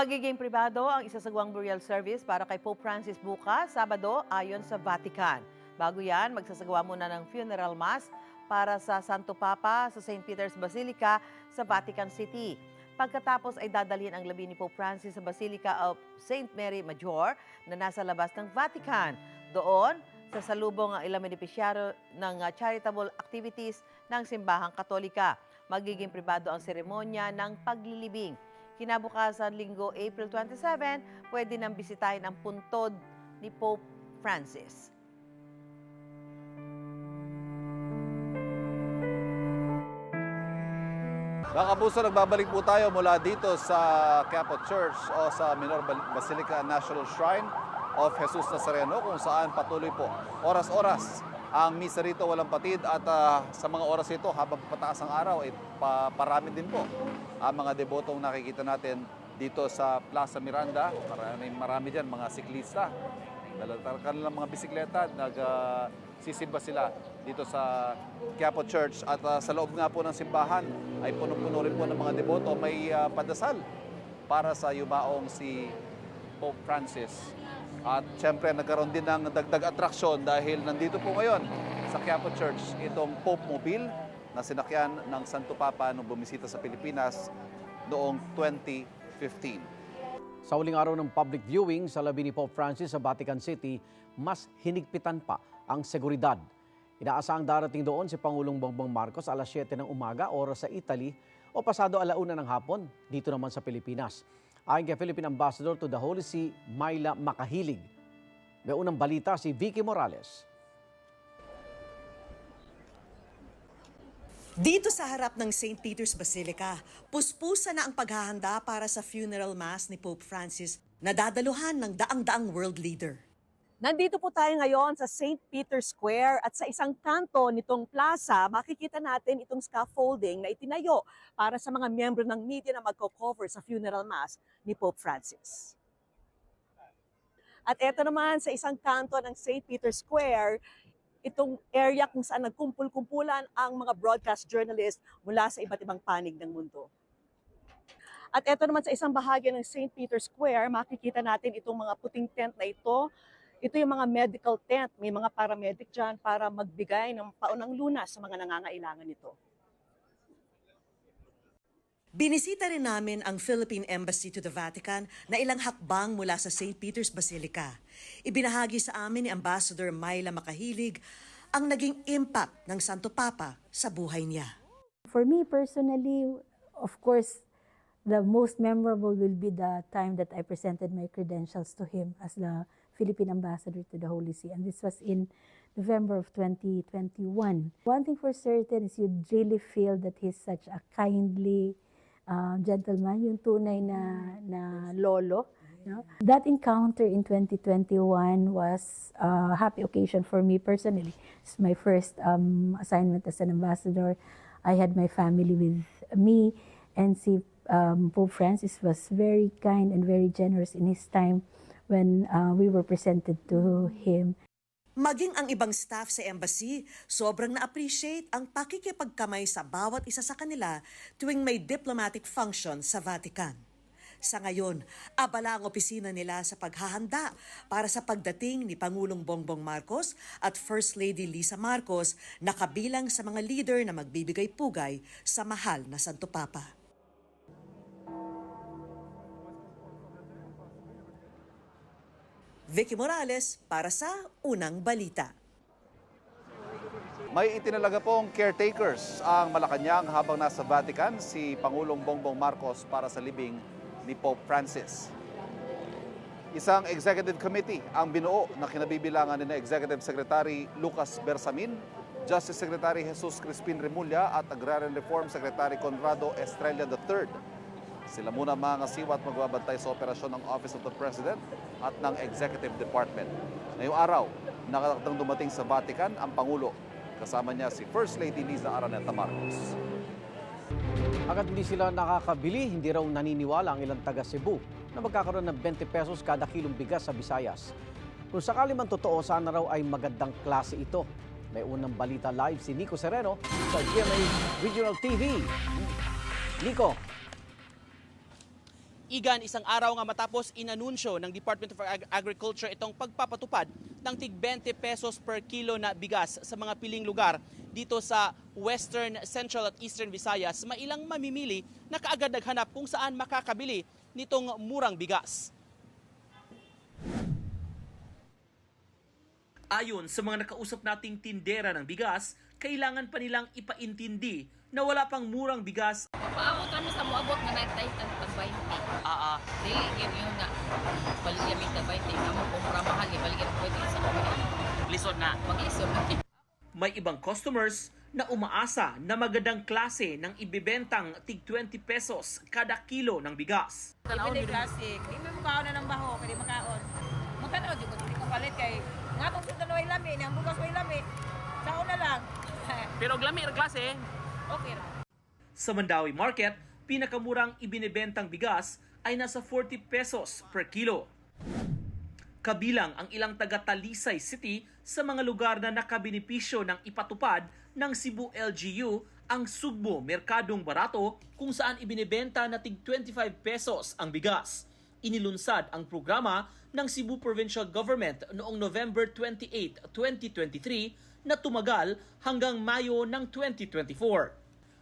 Magiging pribado ang isasagawang burial service para kay Pope Francis bukas, Sabado, ayon sa Vatican. Bago yan, magsasagawa muna ng funeral mass para sa Santo Papa sa St. Peter's Basilica sa Vatican City. Pagkatapos ay dadalhin ang labi ni Pope Francis sa Basilica of St. Mary Major na nasa labas ng Vatican. Doon, sasalubong ang ilang benepisyaro ng uh, charitable activities ng Simbahang Katolika. Magiging pribado ang seremonya ng paglilibing. Kinabukasan linggo, April 27, pwede nang bisitahin ang puntod ni Pope Francis. Mga kapuso, nagbabalik po tayo mula dito sa Quiapo Church o sa Minor Basilica National Shrine of Jesus Nazareno kung saan patuloy po oras-oras ang misa rito walang patid at ah, sa mga oras ito habang pataas ang araw ay pa- parami din po ang mga debotong nakikita natin dito sa Plaza Miranda. Marami, marami dyan mga siklista. Dalatar kanilang mga bisikleta, nag sisimba sila dito sa Quiapo Church at ah, sa loob nga po ng simbahan ay punong-puno rin po ng mga deboto. May ah, padasal para sa yumaong si Pope Francis. At syempre nagkaroon din ng dagdag atraksyon dahil nandito po ngayon sa Quiapo Church itong Pope Mobile na sinakyan ng Santo Papa nung bumisita sa Pilipinas noong 2015. Sa huling araw ng public viewing sa labi ni Pope Francis sa Vatican City, mas hinigpitan pa ang seguridad. Inaasahang darating doon si Pangulong Bongbong Marcos alas 7 ng umaga, oras sa Italy, o pasado alauna ng hapon, dito naman sa Pilipinas. Ayon kay Philippine Ambassador to the Holy See, Myla Makahilig. May unang balita si Vicky Morales. Dito sa harap ng St. Peter's Basilica, puspusa na ang paghahanda para sa funeral mass ni Pope Francis na dadaluhan ng daang-daang world leader. Nandito po tayo ngayon sa St. Peter's Square at sa isang kanto nitong plaza, makikita natin itong scaffolding na itinayo para sa mga miyembro ng media na magko-cover sa funeral mass ni Pope Francis. At eto naman sa isang kanto ng St. Peter's Square, itong area kung saan nagkumpul-kumpulan ang mga broadcast journalists mula sa iba't ibang panig ng mundo. At eto naman sa isang bahagi ng St. Peter's Square, makikita natin itong mga puting tent na ito ito yung mga medical tent. May mga paramedic dyan para magbigay ng paunang lunas sa mga nangangailangan nito. Binisita rin namin ang Philippine Embassy to the Vatican na ilang hakbang mula sa St. Peter's Basilica. Ibinahagi sa amin ni Ambassador Myla Makahilig ang naging impact ng Santo Papa sa buhay niya. For me personally, of course, the most memorable will be the time that I presented my credentials to him as the Philippine ambassador to the Holy See. And this was in November of 2021. One thing for certain is you'd really feel that he's such a kindly uh, gentleman, yung tunay na, na lolo. That encounter in 2021 was a happy occasion for me personally. It's my first um, assignment as an ambassador. I had my family with me, and si um, Pope Francis was very kind and very generous in his time when uh, we were presented to him. Maging ang ibang staff sa embassy, sobrang na-appreciate ang pakikipagkamay sa bawat isa sa kanila tuwing may diplomatic function sa Vatican. Sa ngayon, abala ang opisina nila sa paghahanda para sa pagdating ni Pangulong Bongbong Marcos at First Lady Lisa Marcos na kabilang sa mga leader na magbibigay pugay sa mahal na Santo Papa. Vicky Morales para sa Unang Balita. May itinalaga pong caretakers ang Malacanang habang nasa Vatican si Pangulong Bongbong Marcos para sa libing ni Pope Francis. Isang executive committee ang binuo na kinabibilangan ni Executive Secretary Lucas Bersamin, Justice Secretary Jesus Crispin Remulla at Agrarian Reform Secretary Conrado Estrella III. Sila muna mga siwat magbabantay sa operasyon ng Office of the President at ng Executive Department. Ngayong araw, nakatakdang dumating sa Vatican ang Pangulo. Kasama niya si First Lady Liza Araneta Marcos. Agad hindi sila nakakabili, hindi raw naniniwala ang ilang taga Cebu na magkakaroon ng 20 pesos kada kilong bigas sa Visayas. Kung sakali man totoo, sana raw ay magandang klase ito. May unang balita live si Nico Sereno sa GMA Regional TV. Nico, Igan, isang araw nga matapos inanunsyo ng Department of Ag- Agriculture itong pagpapatupad ng tig 20 pesos per kilo na bigas sa mga piling lugar dito sa Western, Central at Eastern Visayas, mailang mamimili na kaagad naghanap kung saan makakabili nitong murang bigas. Ayon sa mga nakausap nating tindera ng bigas, kailangan pa nilang ipaintindi na wala pang murang bigas. Paabot kami sa muabot nga naitay tag pag 20. Ah, ah, Dili gyud yun nga baligyan mi tag 20 amo kung mura mahal gyud baligyan pwede sa kami. lisod na. Mag-isod na. May ibang customers na umaasa na magandang klase ng ibibentang tig 20 pesos kada kilo ng bigas. Dili classic. Hindi mo kaon na ng baho, pwede makaon. Magtanaw, di ko hindi ko palit kay nga kung sa tanong ay lami, ang bugas ay lami. Sao na lang. Pero glami ang klase. Okay ra. Sa Mandawi Market, pinakamurang ibinebentang bigas ay nasa 40 pesos per kilo. Kabilang ang ilang taga Talisay City sa mga lugar na nakabinipisyo ng ipatupad ng Cebu LGU ang Sugbo Merkadong Barato kung saan ibinebenta na tig 25 pesos ang bigas. Inilunsad ang programa ng Cebu Provincial Government noong November 28, 2023 na tumagal hanggang Mayo ng 2024.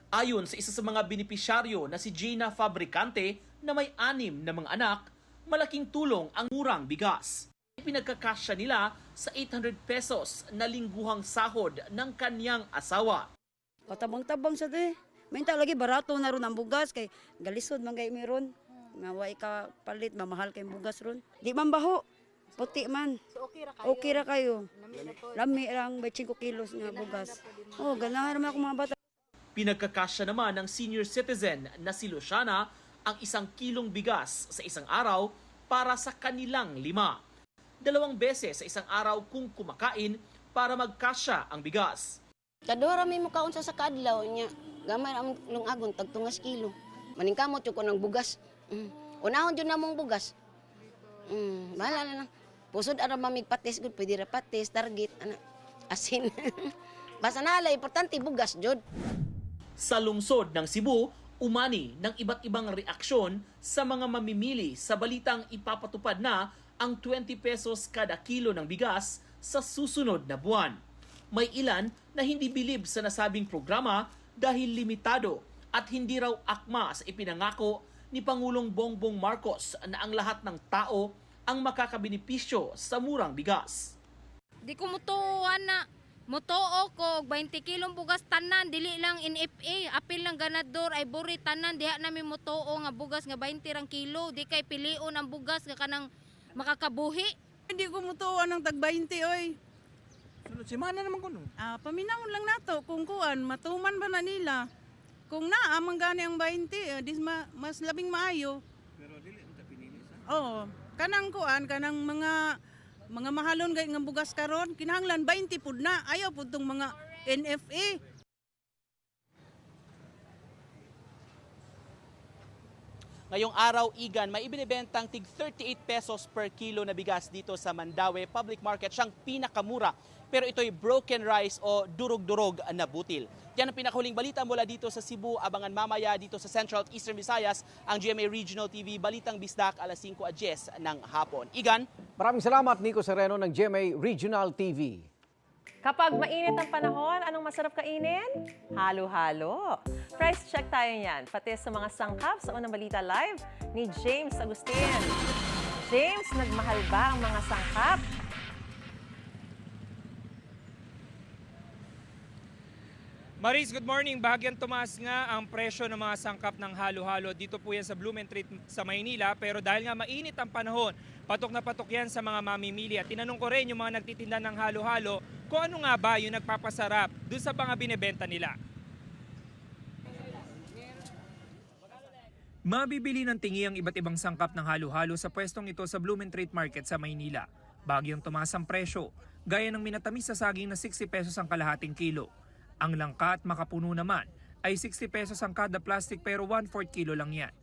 Ayon sa isa sa mga benepisyaryo na si Gina Fabricante na may anim na mga anak, malaking tulong ang murang bigas. Pinagkakasya nila sa 800 pesos na lingguhang sahod ng kanyang asawa. Patabang-tabang sa te. Minta lagi barato na ron ang bugas kay galisod man kay meron. Nga way ka palit mamahal kay bugas ron. Di man baho. Puti man. okay ra kayo. Lami lang 25 kilos nga bugas. Oh, ganahan naman ako mga bata. Pinagkakasya naman ng senior citizen na si Luciana ang isang kilong bigas sa isang araw para sa kanilang lima. Dalawang beses sa isang araw kung kumakain para magkasya ang bigas. Kadora may mukaon sa sakadlaw niya. Gamay ang lungagon tagtungas kilo. Maningkamot yung ko ng bugas. Mm. Unahon yun namong bugas. Mm, bahala na lang. Pusod ara mamig patis gud pwede ra patis target ana asin. Basta nalay importante bugas jud. Sa lungsod ng Cebu, umani ng iba't ibang reaksyon sa mga mamimili sa balitang ipapatupad na ang 20 pesos kada kilo ng bigas sa susunod na buwan. May ilan na hindi bilib sa nasabing programa dahil limitado at hindi raw akma sa ipinangako ni Pangulong Bongbong Marcos na ang lahat ng tao ang makakabenepisyo sa murang bigas. Di ko mutuan na Mutuo ko 20 kilong bugas tanan dili lang in FA apil lang ganador ay buri tanan diha nami mutuo nga bugas nga 20 rang kilo di kay pilion ang bugas nga kanang makakabuhi Hindi ko mutuwa ng tag 20 oy. Sunod si Mana naman kuno. Ah, paminahon lang nato kung kuan matuman ba na nila. Kung naa man gani ang 20, eh, dis ma, mas labing maayo. Pero dili ta pinili sa. Oo, kanang kuan kanang mga mga mahalon gay nga bugas karon kinahanglan 20 pud na ayaw pud tong mga NFA. Ngayong araw, Igan, may ibinibentang tig 38 pesos per kilo na bigas dito sa Mandawi Public Market. Siyang pinakamura. Pero ito'y broken rice o durog-durog na butil. Yan ang pinakahuling balita mula dito sa Cebu. Abangan mamaya dito sa Central at Eastern Visayas ang GMA Regional TV Balitang Bisdak alas 5 at 10 ng hapon. Igan? Maraming salamat, Nico Sereno ng GMA Regional TV. Kapag mainit ang panahon, anong masarap kainin? Halo-halo. Price check tayo niyan, pati sa mga sangkap sa Unang Balita Live ni James Agustin. James, nagmahal ba ang mga sangkap? Maris, good morning. Bahagyan tumaas nga ang presyo ng mga sangkap ng halo-halo. Dito po yan sa Blumentritt sa Maynila. Pero dahil nga mainit ang panahon, patok na patok yan sa mga mamimili. At tinanong ko rin yung mga nagtitinda ng halo-halo kung ano nga ba yung nagpapasarap dun sa mga binebenta nila. Mabibili ng tingi ang iba't ibang sangkap ng halo-halo sa pwestong ito sa Blumentritt Market sa Maynila. Bagyang tumaas ang presyo, gaya ng minatamis sa saging na 60 pesos ang kalahating kilo. Ang langka at makapuno naman ay 60 pesos ang kada plastic pero 1/4 kilo lang yan.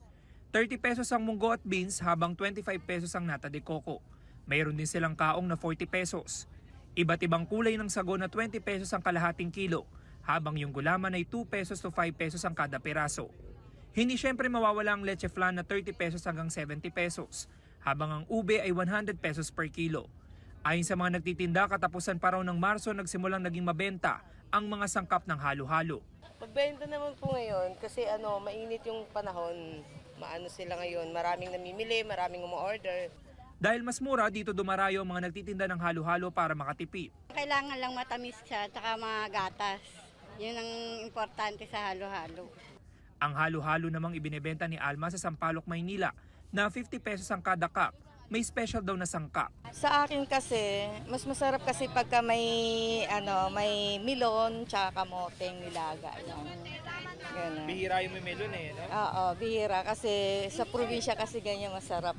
30 pesos ang munggo at beans habang 25 pesos ang nata de coco. Mayroon din silang kaong na 40 pesos. Iba't ibang kulay ng sago na 20 pesos ang kalahating kilo habang yung gulaman ay 2 pesos to 5 pesos ang kada peraso. Hindi syempre mawawala ang leche flan na 30 pesos hanggang 70 pesos, habang ang ube ay 100 pesos per kilo. Ayon sa mga nagtitinda, katapusan pa raw ng Marso nagsimulang naging mabenta ang mga sangkap ng halo-halo. Pagbenta naman po ngayon kasi ano, mainit yung panahon. Maano sila ngayon, maraming namimili, maraming umu-order. Dahil mas mura, dito dumarayo ang mga nagtitinda ng halo-halo para makatipid. Kailangan lang matamis siya, tsaka mga gatas. Yun ang importante sa halo-halo. Ang halo-halo namang ibinebenta ni Alma sa Sampaloc, Maynila na 50 pesos ang kada cup. May special daw na sangkap. Sa akin kasi, mas masarap kasi pagka may ano, may milon tsaka kamoteng nilaga yan. Ganun. Bihira yung may melon eh, no? Oo, bihira kasi sa probinsya kasi ganyan masarap.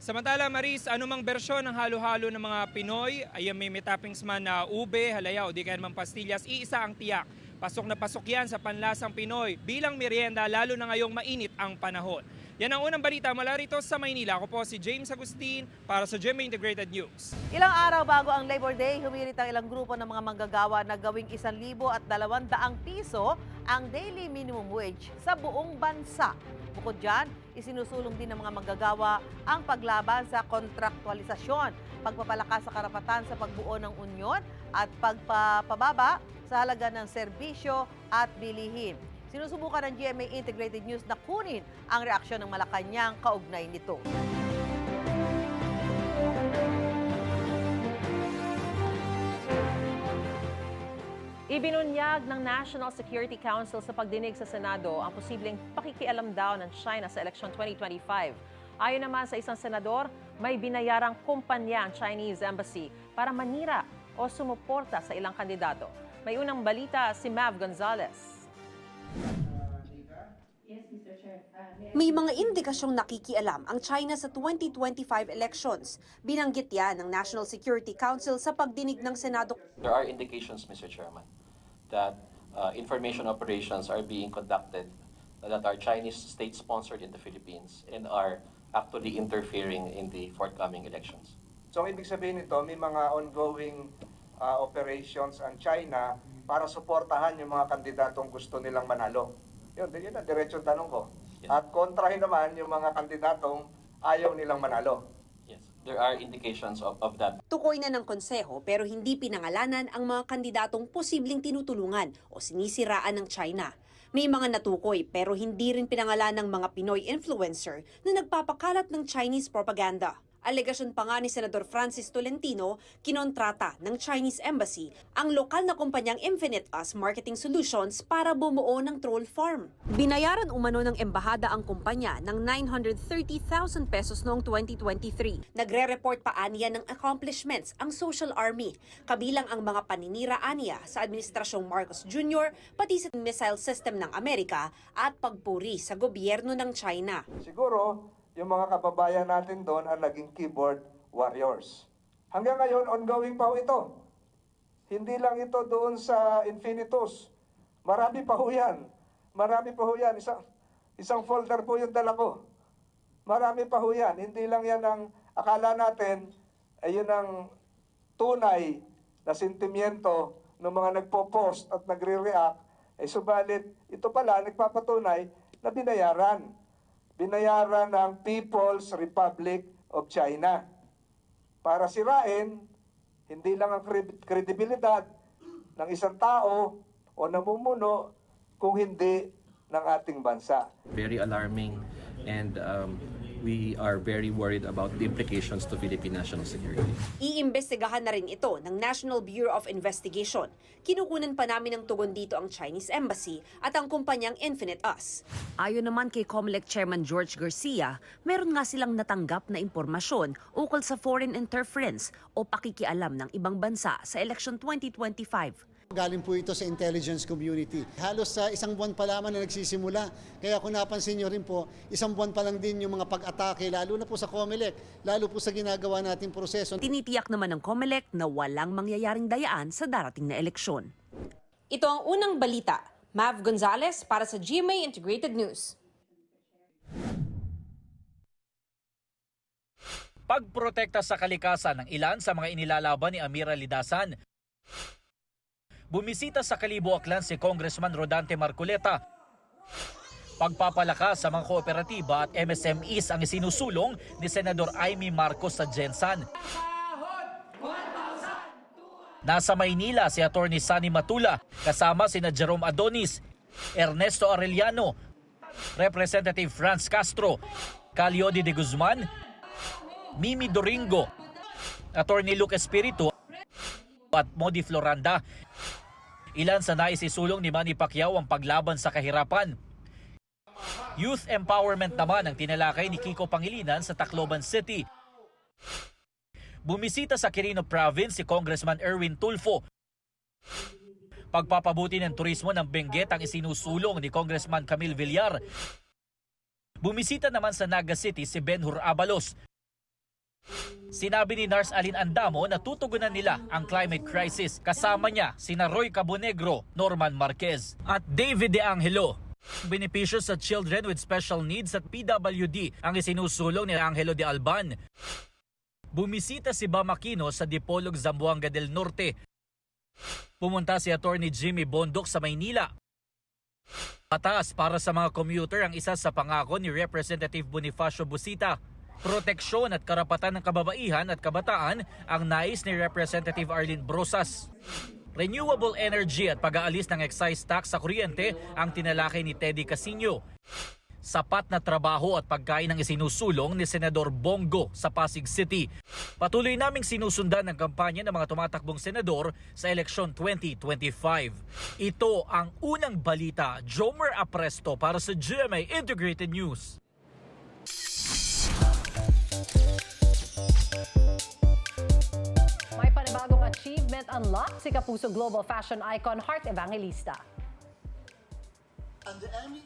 Samantala Maris, anumang bersyon ng halo-halo ng mga Pinoy, ay may may toppings man na ube, halaya o di kaya naman pastillas, iisa ang tiyak. Pasok na pasok yan sa panlasang Pinoy bilang merienda lalo na ngayong mainit ang panahon. Yan ang unang balita mula rito sa Maynila. Ako po si James Agustin para sa GMA Integrated News. Ilang araw bago ang Labor Day, humirit ang ilang grupo ng mga manggagawa na gawing 1,000 at 200 piso ang daily minimum wage sa buong bansa. Bukod dyan, isinusulong din ng mga manggagawa ang paglaban sa kontraktualisasyon, pagpapalakas sa karapatan sa pagbuo ng unyon at pagpapababa sa halaga ng serbisyo at bilihin. Sinusubukan ng GMA Integrated News na kunin ang reaksyon ng Malacanang kaugnay nito. Ibinunyag ng National Security Council sa pagdinig sa Senado ang posibleng pakikialam daw ng China sa election 2025. Ayon naman sa isang senador, may binayarang kumpanya ang Chinese Embassy para manira o sumuporta sa ilang kandidato. May unang balita si Mav Gonzalez. May mga indikasyong nakikialam ang China sa 2025 elections. Binanggit yan ng National Security Council sa pagdinig ng Senado. There are indications, Mr. Chairman, that uh, information operations are being conducted that are Chinese state-sponsored in the Philippines and are actually interfering in the forthcoming elections. So ibig sabihin nito, may mga ongoing uh, operations ang China para suportahan yung mga kandidatong gusto nilang manalo. Yun, yun ang diretsong tanong ko. At kontrahin naman yung mga kandidatong ayaw nilang manalo. Yes, there are indications of, of that. Tukoy na ng konseho pero hindi pinangalanan ang mga kandidatong posibleng tinutulungan o sinisiraan ng China. May mga natukoy pero hindi rin pinangalan ng mga Pinoy influencer na nagpapakalat ng Chinese propaganda. Alegasyon pa nga ni Senador Francis Tolentino, kinontrata ng Chinese Embassy ang lokal na kumpanyang Infinite Us Marketing Solutions para bumuo ng troll farm. Binayaran umano ng embahada ang kumpanya ng 930,000 pesos noong 2023. Nagre-report pa aniya ng accomplishments ang Social Army, kabilang ang mga paninira aniya sa Administrasyong Marcos Jr., pati sa missile system ng Amerika at pagpuri sa gobyerno ng China. Siguro, yung mga kababayan natin doon ang naging keyboard warriors. Hanggang ngayon, ongoing pa ho ito. Hindi lang ito doon sa Infinitus. Marami pa ho yan. Marami pa ho yan. Isang, isang folder po yung dala ko. Marami pa ho yan. Hindi lang yan ang akala natin ay yun ang tunay na sentimiento ng mga nagpo-post at nagre-react. Eh subalit, ito pala nagpapatunay na binayaran binayaran ng People's Republic of China para sirain hindi lang ang kredibilidad ng isang tao o namumuno kung hindi ng ating bansa. Very alarming and um, we are very worried about the implications to Philippine national security. Iimbestigahan na rin ito ng National Bureau of Investigation. Kinukunan pa namin ng tugon dito ang Chinese Embassy at ang kumpanyang Infinite Us. Ayon naman kay COMELEC Chairman George Garcia, meron nga silang natanggap na impormasyon ukol sa foreign interference o pakikialam ng ibang bansa sa election 2025. Galing po ito sa intelligence community. Halos sa isang buwan pa lamang na nagsisimula. Kaya kung napansin nyo rin po, isang buwan pa lang din yung mga pag-atake, lalo na po sa COMELEC, lalo po sa ginagawa nating proseso. Tinitiyak naman ng COMELEC na walang mangyayaring dayaan sa darating na eleksyon. Ito ang unang balita. Mav Gonzalez para sa GMA Integrated News. Pagprotekta sa kalikasan ng ilan sa mga inilalaban ni Amira Lidasan Bumisita sa Kalibo Aklan si Congressman Rodante Marcoleta. Pagpapalakas sa mga kooperatiba at MSMEs ang isinusulong ni Senador Amy Marcos sa Jensan. Nasa Maynila si Attorney Sani Matula kasama sina Jerome Adonis, Ernesto Arellano, Representative Franz Castro, Caliodi de Guzman, Mimi Doringo, Attorney Luke Espiritu at Modi Floranda. Ilan sa nais isulong ni Manny Pacquiao ang paglaban sa kahirapan. Youth empowerment naman ang tinalakay ni Kiko Pangilinan sa Tacloban City. Bumisita sa Quirino Province si Congressman Erwin Tulfo. Pagpapabuti ng turismo ng Benguet ang isinusulong ni Congressman Camille Villar. Bumisita naman sa Naga City si Benhur Abalos. Sinabi ni Nars Alin Andamo na tutugunan nila ang climate crisis. Kasama niya sina Roy Cabonegro, Norman Marquez at David De Angelo. Benepisyo sa children with special needs at PWD ang isinusulong ni Angelo de Alban. Bumisita si Bamakino sa Dipolog Zamboanga del Norte. Pumunta si Attorney Jimmy Bondok sa Maynila. Patas para sa mga commuter ang isa sa pangako ni Representative Bonifacio Busita. Proteksyon at karapatan ng kababaihan at kabataan ang nais ni Representative Arlene Brosas. Renewable energy at pag-aalis ng excise tax sa kuryente ang tinalakay ni Teddy Casino. Sapat na trabaho at pagkain ang isinusulong ni Senador Bongo sa Pasig City. Patuloy naming sinusundan ang kampanya ng mga tumatakbong senador sa eleksyon 2025. Ito ang unang balita, Jomer Apresto para sa GMA Integrated News. Achievement unlock si Kapuso Global Fashion Icon Heart Evangelista. And the Emmy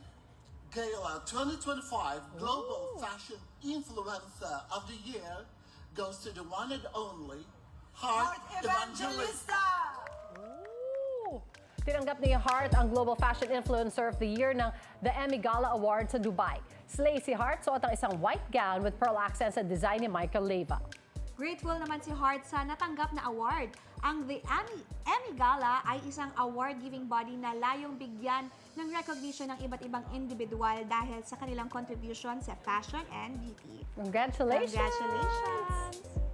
Gala 2025 Global Fashion Influencer of the Year goes to the one and only Heart, Evangelista. Ooh! Tinanggap ni Hart ang Global Fashion Influencer of the Year ng The Emmy Gala Award sa Dubai. Slay si Hart suot ang isang white gown with pearl accents at design ni Michael Leva. Grateful naman si Hart sa natanggap na award. Ang The Emmy, Emmy Gala ay isang award-giving body na layong bigyan ng recognition ng iba't ibang individual dahil sa kanilang contribution sa fashion and beauty. Congratulations! Congratulations!